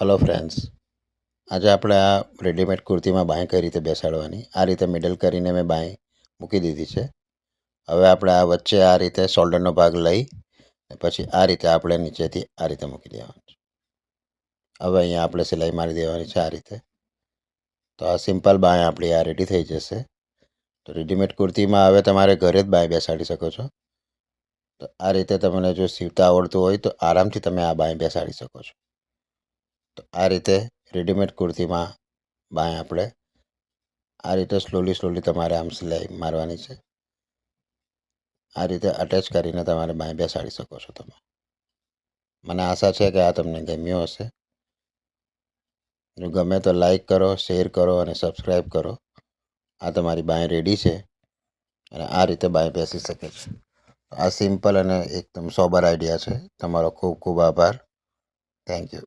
Hello friends આજે આપણે આ રેડીમેડ કુર્તીમાં બાંય કઈ રીતે બેસાડવાની? આ રીતે મિડલ કરીને મેં બાંય મૂકી દીધી છે. હવે આપણે આ વચ્ચે આ રીતે શોલ્ડરનો ભાગ લઈ પછી આ રીતે આપણે નીચેથી આ રીતે મૂકી દેવાનું છે. હવે અહીંયા આપણે સિલાઈ મારી દેવાની છે આ રીતે. તો આ સિમ્પલ બાંય આપણી આ રેડી થઈ જશે. તો રેડીમેડ કુર્તીમાં હવે તમારે ઘરે જ બાંય બેસાડી શકો છો. તો આ રીતે તમને જો સીવતા આવડતું હોય તો આરામથી તમે આ બાંય બેસાડી શકો છો. તો આ રીતે રેડીમેડ કુર્તીમાં બાંય આપણે. આ રીતે સ્લોલી સ્લોલી તમારે આમ સિલાઈ મારવાની છે. આ રીતે અટેચ કરીને તમારે બાંય બેસાડી શકો છો તમે. મને આશા છે કે આ તમને ગમ્યું હશે. જો ગમે તો લાઈક કરો શેર કરો અને સબસ્ક્રાઈબ કરો. આ તમારી બાંય રેડી છે અને આ રીતે બાંય બેસી શકે છે. આ સિમ્પલ અને એકદમ સોબર આઈડિયા છે. તમારો ખૂબ ખૂબ આભાર. Thank you